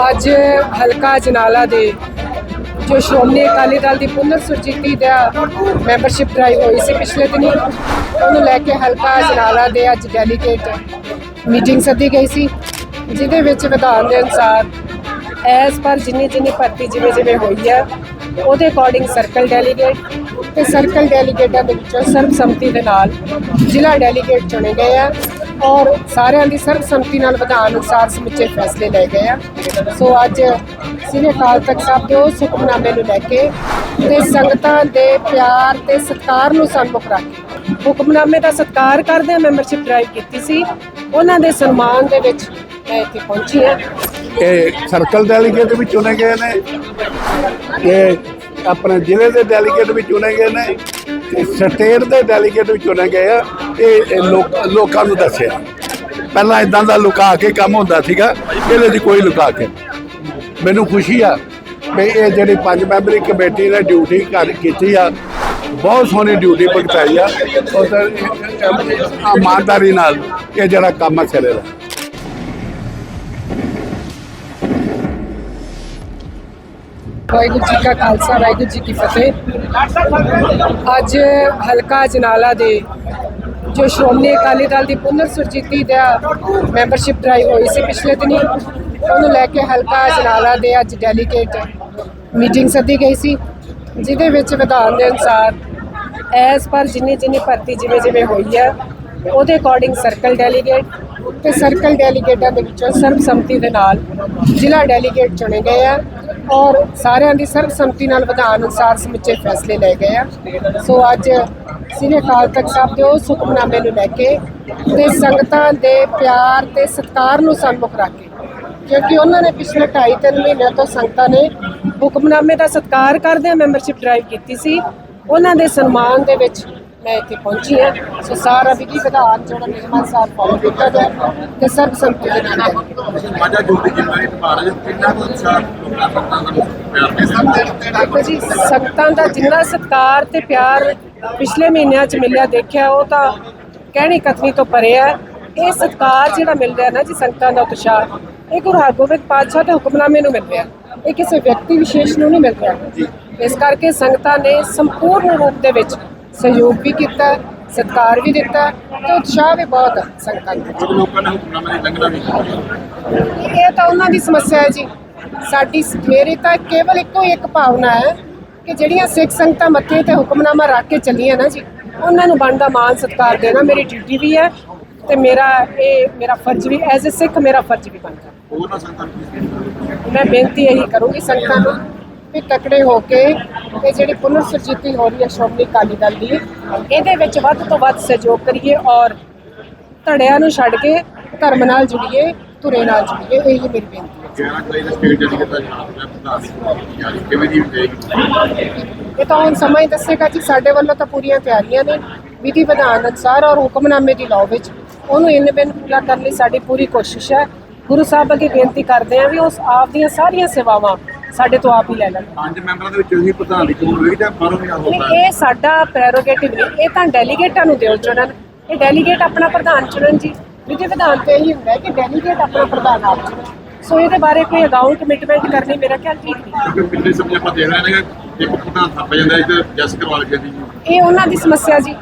ਅੱਜ ਹਲਕਾ ਜਨਾਲਾ ਦੇ ਜੋ ਸ਼੍ਰੋਮਣੀ ਅਕਾਲੀ ਦਲ ਦੀ ਪੁਨਰ ਸੁਰਜੀਤੀ ਦਾ ਮੈਂਬਰਸ਼ਿਪ ਡਰਾਈਵ ਹੋਈ ਸੀ ਪਿਛਲੇ ਦਿਨੀ, ਉਹਨੂੰ ਲੈ ਕੇ ਹਲਕਾ ਜਨਾਲਾ ਦੇ ਅੱਜ ਡੈਲੀਗੇਟ ਮੀਟਿੰਗ ਸੱਦੀ ਗਈ ਸੀ, ਜਿਹਦੇ ਵਿੱਚ ਵਿਧਾਨ ਦੇ ਅਨੁਸਾਰ ਐਸ ਪਰ ਜਿੰਨੀ ਜਿੰਨੀ ਭਰਤੀ ਜਿਵੇਂ ਜਿਵੇਂ ਹੋਈ ਹੈ, ਉਹਦੇ ਅਕੋਰਡਿੰਗ ਸਰਕਲ ਡੈਲੀਗੇਟ ਤੇ ਸਰਕਲ ਡੈਲੀਗੇਟਾਂ ਦੇ ਵਿੱਚੋਂ ਸਰਬਸੰਮਤੀ ਦੇ ਨਾਲ ਜ਼ਿਲ੍ਹਾ ਡੈਲੀਗੇਟ ਚੁਣੇ ਗਏ ਆ। ਔਰ ਸਾਰਿਆਂ ਦੀ ਸਰਬਸੰਮਤੀ ਨਾਲ ਵਿਧਾਨ ਅਨੁਸਾਰ ਸਮੁੱਚੇ ਫੈਸਲੇ ਲਏ ਗਏ ਆ। ਸੋ ਅੱਜ ਸ੍ਰੀ ਅਕਾਲ ਤਖਤ ਸਾਹਿਬ ਦੇ ਉਸ ਹੁਕਮਨਾਮੇ ਨੂੰ ਲੈ ਕੇ ਤੇ ਸੰਗਤਾਂ ਦੇ ਪਿਆਰ ਤੇ ਸਤਿਕਾਰ ਨੂੰ ਸਨਮੁਖ ਰੱਖ ਕੇ ਹੁਕਮਨਾਮੇ ਦਾ ਸਤਿਕਾਰ ਕਰਦੇ ਆ ਮੈਂਬਰਸ਼ਿਪ ਡਰਾਈਵ ਕੀਤੀ ਸੀ। ਉਹਨਾਂ ਦੇ ਸਨਮਾਨ ਦੇ ਵਿੱਚ ਮੈਂ ਇੱਥੇ ਪਹੁੰਚੀ ਹਾਂ। ਇਹ ਸਰਕਲ ਡੈਲੀਗੇਟ ਵੀ ਚੁਣੇ ਗਏ ਨੇ। ਇਹ ਆਪਣੇ ਜ਼ਿਲ੍ਹੇ ਦੇ ਡੈਲੀਗੇਟ ਵੀ ਚੁਣੇ ਗਏ ਨੇ। ਤੇ ਸਟੇਟ ਦੇ ਡੈਲੀਗੇਟ ਵੀ ਚੁਣੇ ਗਏ ਆ। ਇਹ ਲੋਕਾਂ ਨੂੰ ਦੱਸਿਆ। ਪਹਿਲਾਂ ਇਦਾਂ ਦਾ ਲੁਕਾ ਕੇ ਕੰਮ ਹੁੰਦਾ ਸੀਗਾ, ਇਹਦੇ 'ਚ ਕੋਈ ਲੁਕਾ ਕੇ ਮੈਨੂੰ ਖੁਸ਼ੀ ਆ ਵੀ ਇਹ ਜਿਹੜੀ ਪੰਜ ਮੈਂਬਰੀ ਕਮੇਟੀ ਨੇ ਡਿਊਟੀ ਕਰ, ਕੀਤੀ ਆ, ਬਹੁਤ ਸੋਹਣੀ ਡਿਊਟੀ ਭੁਗਤਾਈ ਆ। ਔਰ ਇਮਾਨਦਾਰੀ ਨਾਲ ਇਹ ਜਿਹੜਾ ਕੰਮ ਆ ਸਿਰੇ ਵਾਹਿਗੁਰੂ ਜੀ ਕਾ ਖਾਲਸਾ, ਵਾਹਿਗੁਰੂ ਜੀ ਕੀ ਫਤਿਹ। ਅੱਜ ਹਲਕਾ ਜਨਾਲਾ ਦੇ ਜੋ ਸ਼੍ਰੋਮਣੀ ਅਕਾਲੀ ਦਲ ਦੀ ਪੁਨਰ ਸੁਰਜੀਤੀ ਦਾ ਮੈਂਬਰਸ਼ਿਪ ਡਰਾਈਵ ਹੋਈ ਸੀ ਪਿਛਲੇ ਦਿਨੀ, ਉਹਨੂੰ ਲੈ ਕੇ ਹਲਕਾ ਜਨਾਲਾ ਦੇ ਅੱਜ ਡੈਲੀਗੇਟ ਮੀਟਿੰਗ ਸੱਦੀ ਗਈ ਸੀ, ਜਿਹਦੇ ਵਿੱਚ ਵਿਧਾਨ ਦੇ ਅਨੁਸਾਰ ਐਸ ਪਰ ਜਿੰਨੀ ਜਿੰਨੀ ਭਰਤੀ ਜਿਵੇਂ ਜਿਵੇਂ ਹੋਈ ਹੈ, ਉਹਦੇ ਅਕੋਰਡਿੰਗ ਸਰਕਲ ਡੈਲੀਗੇਟ ਤੇ ਸਰਕਲ ਡੈਲੀਗੇਟਾਂ ਦੇ ਵਿੱਚੋਂ ਸਰਬਸੰਮਤੀ ਦੇ ਨਾਲ ਜ਼ਿਲ੍ਹਾ ਡੈਲੀਗੇਟ ਚੁਣੇ ਗਏ ਆ ਔਰ ਸਾਰਿਆਂ ਦੀ ਸਰਬਸੰਮਤੀ ਨਾਲ ਵਿਧਾਨ ਅਨੁਸਾਰ ਸਮੁੱਚੇ ਫੈਸਲੇ ਲਏ ਗਏ ਆ। ਸੋ ਅੱਜ ਸ੍ਰੀ ਅਕਾਲ ਤਖਤ ਸਾਹਿਬ ਦੇ ਉਸ ਹੁਕਮਨਾਮੇ ਨੂੰ ਲੈ ਕੇ ਤੇ ਸੰਗਤਾਂ ਦੇ ਪਿਆਰ ਤੇ ਸਤਿਕਾਰ ਨੂੰ ਸਨਮੁਖ ਰੱਖ ਕੇ ਕਿਉਂਕਿ ਉਹਨਾਂ ਨੇ ਪਿਛਲੇ 2.5 ਮਹੀਨਿਆਂ ਤੋਂ ਸੰਗਤਾਂ ਨੇ ਹੁਕਮਨਾਮੇ ਦਾ ਸਤਿਕਾਰ ਕਰਦੇ ਮੈਂਬਰਸ਼ਿਪ ਡਰਾਈਵ ਕੀਤੀ ਸੀ। ਉਹਨਾਂ ਦੇ ਸਨਮਾਨ ਦੇ ਵਿੱਚ ਮੈਂ ਇੱਥੇ ਪਹੁੰਚੀ ਹਾਂ। ਸੋ ਸਾਰਾ ਵਿਧੀ ਵਿਧਾਨ ਜਿਹੜਾ ਨਿਯਮਾਂ ਅਨੁਸਾਰ ਫੋਲੋ ਕੀਤਾ ਗਿਆ ਤੇ ਸਰਬਸੰਮਤੀ ਦੇ ਨਾਲ ਮਾਝਾ ਜੋਤੀ ਜਿੰਨਾ ਇਹ ਭਾਰਤ ਕਿੰਨਾ ਕੁ ਉਤਸ਼ਾਹ ਲੋਕਾਂ ਦਾ ਪਿਆਰ ਦੇ ਜੀ ਸੰਗਤਾਂ ਦਾ ਜਿੰਨਾ ਸਤਿਕਾਰ ਤੇ ਪਿਆਰ ਪਿਛਲੇ ਮਹੀਨਿਆਂ 'ਚ ਮਿਲਿਆ ਦੇਖਿਆ ਉਹ ਤਾਂ ਕਹਿਣੀ ਕਥਨੀ ਤੋਂ ਪਰੇ ਹੈ। ਇਹ ਸਤਿਕਾਰ ਜਿਹੜਾ ਮਿਲ ਰਿਹਾ ਨਾ ਜੀ ਸੰਗਤਾਂ ਦਾ ਉਤਸ਼ਾਹ ਇਹ ਗੁਰੂ ਹਰਗੋਬਿੰਦ ਪਾਤਸ਼ਾਹ ਦੇ ਹੁਕਮਨਾਮੇ ਨੂੰ ਮਿਲ ਰਿਹਾ। ਇਹ ਕਿਸੇ ਵਿਅਕਤੀ ਵਿਸ਼ੇਸ਼ ਨੂੰ ਨਹੀਂ ਮਿਲ ਰਿਹਾ। ਇਸ ਕਰਕੇ ਸੰਗਤਾਂ ਨੇ ਸੰਪੂਰਨ ਰੂਪ ਦੇ ਵਿੱਚ ਸਹਿਯੋਗ ਵੀ ਕੀਤਾ ਸਤਿਕਾਰ ਵੀ ਦਿੱਤਾ ਤੇ ਉਤਸ਼ਾਹ ਵੀ ਬਹੁਤ ਹੈ ਸੰਗਤਾਂ ਦਾ ਲੋਕਾਂ ਨੇ ਹੁਕਮਨਾਮੇ ਦੀ ਲੰਘਣਾ ਵੀ ਕੀਤੀ। ਇਹ ਤਾਂ ਉਹਨਾਂ ਦੀ ਸਮੱਸਿਆ ਹੈ ਜੀ। ਸਾਡੀ ਮੇਰੀ ਤਾਂ ਕੇਵਲ ਇੱਕੋ ਇੱਕ ਭਾਵਨਾ ਹੈ ਕਿ ਜਿਹੜੀਆਂ ਸਿੱਖ ਸੰਗਤਾਂ ਮੱਥੇ ਤੇ ਹੁਕਮਨਾਮਾ ਰੱਖ ਕੇ ਚੱਲੀਆਂ ਨਾ ਜੀ ਉਹਨਾਂ ਨੂੰ ਬਣਦਾ ਮਾਨ ਸਤਿਕਾਰ ਦੇਣਾ ਮੇਰੀ ਡਿਊਟੀ ਵੀ ਹੈ ਤੇ ਮੇਰਾ ਇਹ ਮੇਰਾ ਫਰਜ਼ ਵੀ ਐਜ਼ ਅ ਸਿੱਖ ਮੇਰਾ ਫਰਜ਼ ਵੀ ਬਣਦਾ। ਕੀ ਮੈਂ ਬੇਨਤੀ ਇਹੀ ਕਰੂੰਗੀ ਸੰਗਤਾਂ ਨੂੰ ਵੀ ਤਕੜੇ ਹੋ ਕੇ ਇਹ ਜਿਹੜੀ ਪੁਨਰ ਸੁਰਜੀਤੀ ਹੋ ਰਹੀ ਹੈ ਸ਼੍ਰੋਮਣੀ ਅਕਾਲੀ ਦਲ ਦੀ ਇਹਦੇ ਵਿੱਚ ਵੱਧ ਤੋਂ ਵੱਧ ਸਹਿਯੋਗ ਕਰੀਏ ਔਰ ਧੜਿਆਂ ਨੂੰ ਛੱਡ ਕੇ ਧਰਮ ਨਾਲ ਜੁੜੀਏ ਧੁਰੇ ਨਾਲ ਜੁੜੀਏ ਇਹੀ ਮੇਰੀ ਬੇਨਤੀ ਹੈ। 11 ਜੁਲਾਈ ਦਾ ਸਟੇਟ ਡੈਲੀਗੇਟ ਦਾ ਜਨਾਬ ਹੈ ਪ੍ਰਧਾਨ ਦੀ ਯਾਰੀ ਕਿਵੇਂ ਦੀ ਹੋਏਗੀ ਇਹ ਤਾਂ ਹੁਣ ਸਮਾਂ ਹੀ ਦੱਸੇਗਾ ਜੀ ਸਾਡੇ ਵੱਲੋਂ ਤਾਂ ਪੂਰੀਆਂ ਤਿਆਰੀਆਂ ਨੇ। ਵਿਧੀ ਵਿਧਾਨ ਅਨੁਸਾਰ ਔਰ ਹੁਕਮਨਾਮੇ ਦੀ ਲਾਅ ਵਿੱਚ ਉਹਨੂੰ ਇਨ ਬਿਨ ਪੂਰਾ ਕਰਨ ਲਈ ਸਾਡੀ ਪੂਰੀ ਕੋਸ਼ਿਸ਼ ਹੈ। ਗੁਰੂ ਸਾਹਿਬ ਅੱਗੇ ਬੇਨਤੀ ਕਰਦੇ ਹਾਂ ਵੀ ਉਸ ਆਪ ਦੀਆਂ ਸਾਰੀਆਂ ਸੇਵਾਵਾਂ ਸਾਡੇ ਤੋਂ ਆਪ ਹੀ ਲੈ ਲੈਣ। ਪੰਜ ਮੈਂਬਰਾਂ ਦੇ ਵਿੱਚ ਉਹੀ ਪ੍ਰਧਾਨ ਦੀ ਚੋਣ ਹੋਏਗੀ ਜਾਂ ਬਾਹਰੋਂ ਵੀ ਆ ਨਹੀਂ ਹੋਊਗਾ ਇਹ ਸਾਡਾ ਪ੍ਰੈਰੋਗੇਟਿਵ ਨਹੀਂ ਇਹ ਤਾਂ ਡੈਲੀਗੇਟਾਂ ਨੂੰ ਦਿਓ ਚੁਣਨ। ਇਹ ਡੈਲੀਗੇਟ ਆਪਣਾ ਪ੍ਰਧਾਨ ਚੁਣਨ ਜੀ। ਵਿਧੀ ਵਿਧਾਨ ਤੇ ਇਹੀ ਹੁੰਦਾ ਹੈ ਕਿ ਡੈਲੀਗੇਟ ਆਪਣਾ ਪ੍ਰਧਾਨ ਆਪ ਚੁਣਨ। ਸੋ ਇਹਦੇ ਬਾਰੇ ਕੋਈ ਅਗਾਊਂ ਕਮਿਟਮੈਂਟ ਕਰਨੀ ਮੇਰਾ ਖਿਆਲ ਠੀਕ ਨਹੀਂ। ਕਿਉਂਕਿ ਪਿਛਲੇ ਸਮੇਂ ਆਪਾਂ ਦੇਖ ਰਹੇ ਨੇ ਕਿ ਇੱਕ ਪ੍ਰਧਾਨ ਥੱਪ ਜਾਂਦਾ ਇੱਕ ਜਸ ਕਰਵਾ ਲਿਆ ਜੀ ਇਹ ਉਹਨਾਂ ਦੀ ਸਮੱਸਿਆ ਜੀ।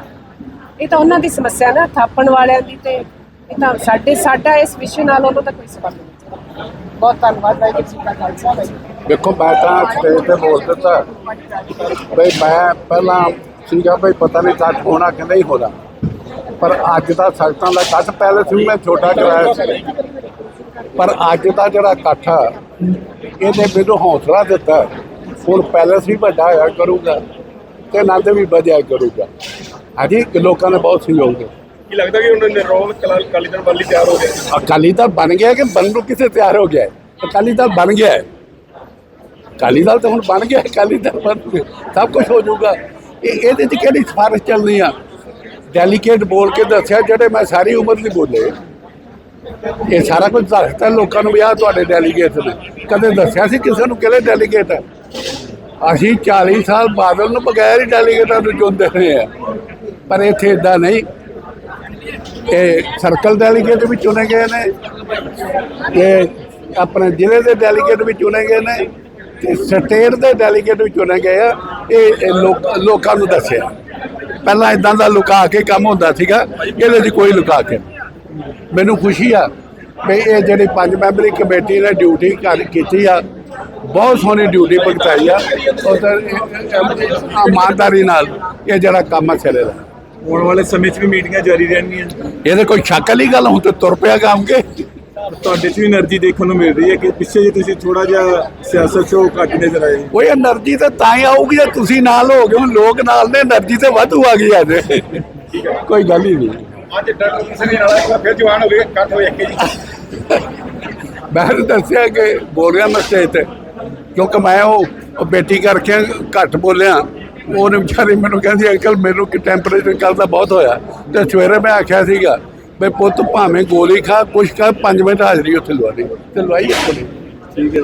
ਇਹ ਤਾਂ ਉਹਨਾਂ ਦੀ ਸਮੱਸਿਆ ਨਾ ਥਾਪਣ ਵਾਲਿਆਂ ਦੀ ਤੇ ਇਹ ਤਾਂ ਸਾਡੇ ਸਾਡਾ ਇਸ ਵਿਸ਼ੇ ਨਾਲ ਉਹਨਾਂ ਦਾ ਕੋਈ ਸੰਬੰਧ ਨਹੀਂ। ਬਹੁਤ ਧੰਨਵਾਦ ਵਾਹਿਗੁਰੂ ਜੀ ਕਾ ਖਾਲਸਾ ਦੇਖੋ ਮੈਂ ਤਾਂ ਸਟੇਜ ਤੇ ਬੋਲ ਦਿੱਤਾ। ਬਈ ਮੈਂ ਪਹਿਲਾਂ ਸੀਗਾ ਬਈ ਪਤਾ ਨਹੀਂ ਕੱਟ ਹੋਣਾ ਕਿ ਨਹੀਂ ਹੋਣਾ। ਪਰ ਅੱਜ ਦਾ ਸੰਗਤਾਂ ਦਾ ਕੱਟ ਪਹਿਲੇ ਸੀ ਮੈਂ ਛੋਟਾ ਕਰਾਇਆ ਸੀ। ਪਰ ਅੱਜ ਦਾ ਜਿਹੜਾ ਇਕੱਠ ਆ ਇਹਨੇ ਮੈਨੂੰ ਹੌਸਲਾ ਦਿੱਤਾ। ਹੁਣ ਪੈਲਸ ਵੀ ਵੱਡਾ ਹੋਇਆ ਕਰੂਗਾ ਤੇ ਆਨੰਦ ਵੀ ਵਧਿਆ ਕਰੂਗਾ। ਹਾਂਜੀ ਕਿ ਲੋਕਾਂ ਨੇ ਬਹੁਤ ਸਹਿਯੋਗ ਦਿੱਤਾ ਕੀ ਲੱਗਦਾ ਕਿ ਉਹਨਾਂ ਨੇ ਰੋਲ ਕਾਲੀ ਦਲ ਵਾਲੀ ਤਿਆਰ ਹੋ ਗਏ ਅਕਾਲੀ ਦਲ ਬਣ ਗਿਆ ਕਿ ਬਣਨ ਨੂੰ ਕਿਸੇ ਤਿਆਰ ਹੋ ਗਿਆ? ਅਕਾਲੀ ਦਲ ਬਣ ਗਿਆ। ਹੈ। ਅਕਾਲੀ ਦਲ ਤਾਂ ਹੁਣ ਬਣ ਗਿਆ ਅਕਾਲੀ ਦਲ ਬਣ ਗਿਆ। ਸਭ ਕੁਝ ਹੋ ਜਾਊਗਾ। ਇਹ ਇਹਦੇ 'ਚ ਕਿਹੜੀ ਸਿਫਾਰਿਸ਼ ਚੱਲਣੀ ਆ? ਡੈਲੀਗੇਟ ਬੋਲ ਕੇ ਦੱਸਿਆ ਜਿਹੜੇ ਮੈਂ ਸਾਰੀ ਉਮਰ ਲਈ ਬੋਲੇ। ਇਹ ਸਾਰਾ ਕੁਝ ਦੱਸਦਾ ਲੋਕਾਂ ਨੂੰ ਵੀ ਆ ਤੁਹਾਡੇ ਡੈਲੀਗੇਟ ਨੇ। ਕਦੇ ਦੱਸਿਆ ਸੀ ਕਿਸੇ ਨੂੰ ਕਿਹੜੇ ਡੈਲੀਗੇਟ ਹੈ ਅਸੀਂ 40 ਸਾਲ ਬਾਦਲ ਨੂੰ ਬਗੈਰ ਹੀ ਡੈਲੀਗੇਟਾਂ ਨੂੰ ਚੁਣਦੇ ਰਹੇ ਆ। ਪਰ ਇੱਥੇ ਇਦਾਂ ਨਹੀਂ। ਇਹ ਸਰਕਲ ਡੈਲੀਗੇਟ ਵੀ ਚੁਣੇ ਗਏ ਨੇ। ਇਹ ਆਪਣੇ ਜ਼ਿਲ੍ਹੇ ਦੇ ਡੈਲੀਗੇਟ ਵੀ ਚੁਣੇ ਗਏ ਨੇ ਤੇ ਸਟੇਟ ਦੇ ਡੈਲੀਗੇਟ ਵੀ ਚੁਣੇ ਗਏ ਆ। ਇਹ ਲੋਕਾਂ ਨੂੰ ਦੱਸਿਆ। ਪਹਿਲਾਂ ਇਦਾਂ ਦਾ ਲੁਕਾ ਕੇ ਕੰਮ ਹੁੰਦਾ ਸੀਗਾ, ਇਹਦੇ 'ਚ ਕੋਈ ਲੁਕਾ ਕੇ ਮੈਨੂੰ ਖੁਸ਼ੀ ਆ ਵੀ ਇਹ ਜਿਹੜੀ ਪੰਜ ਮੈਂਬਰੀ ਕਮੇਟੀ ਨੇ ਡਿਊਟੀ ਕਰ ਕੀਤੀ ਆ ਬਹੁਤ ਸੋਹਣੀ ਡਿਊਟੀ ਭਗਤਾਈ ਆ। ਔਰ ਇਮਾਨਦਾਰੀ ਨਾਲ ਇਹ ਜਿਹੜਾ ਕੰਮ ਆ ਚੱਲੇਗਾ ਆਉਣ ਵਾਲੇ ਸਮੇਂ 'ਚ ਵੀ ਮੀਟਿੰਗਾਂ ਜਾਰੀ ਰਹਿਣਗੀਆਂ। ਇਹਦੇ ਕੋਈ ਸ਼ੱਕ ਵਾਲੀ ਗੱਲ ਹੁਣ ਤੇ ਤੁਰ ਪਿਆ ਕੰਮ ਕਾਮਗੇ ਤੁਹਾਡੇ 'ਚ ਵੀ એનર્ਜੀ ਦੇਖਣ ਨੂੰ ਮਿਲ ਰਹੀ ਹੈ ਕਿ ਪਿੱਛੇ ਜੇ ਤੁਸੀਂ ਥੋੜਾ ਜਿਹਾ ਸਿਆਸਤ 'ਚੋਂ ਘੱਟ ਨਜ਼ਰ ਆਏ। ਉਹ એનર્ਜੀ ਤਾਂ ਤਾਂ ਹੀ ਆਊਗੀ ਜੇ ਤੁਸੀਂ ਨਾਲ ਹੋਗੇ ਹੁਣ ਲੋਕ ਨਾਲ ਨੇ એનર્ਜੀ ਤੇ ਵਾਧੂ ਆ ਗਈ ਅੱਜ ਕੋਈ ਗੱਲ ਹੀ ਨਹੀਂ। ਅੱਜ ਡਾਕਟਰ ਸਿੰਘ ਜੀ ਨਾਲ ਫਿਰ ਜਵਾਨ ਹੋ ਗਏ ਇਕੱਠ ਹੋਏ ਇੱਕ ਜੀ। ਮੈਂ ਤਾਂ ਦੱਸਿਆ ਕਿ ਬੋਲ ਰਿਹਾ ਮੈਂ ਸਟੇਜ ਤੇ ਕਿਉਂਕਿ ਮੈਂ ਉਹ? ਉਹ ਬੇਟੀ ਕਰਕੇ ਘੱਟ ਬੋਲਿਆ। ਉਹਨੇ ਵਿਚਾਰੀ ਮੈਨੂੰ ਕਹਿੰਦੀ ਅੰਕਲ ਮੈਨੂੰ ਕਿ ਟੈਂਪਰੇਚਰ ਕੱਲ ਦਾ ਬਹੁਤ ਹੋਇਆ। ਤੇ ਸਵੇਰੇ ਮੈਂ ਆਖਿਆ ਸੀਗਾ ਵੀ ਪੁੱਤ ਭਾਵੇਂ ਗੋਲੀ ਖਾ ਕੁਛ ਕਰ 5 ਮਿੰਟ ਹਾਜ਼ਰੀ ਉੱਥੇ ਲਵਾ ਦੇ ਤੇ ਲਵਾਈ ਆਪਣੀ ਠੀਕ ਹੈ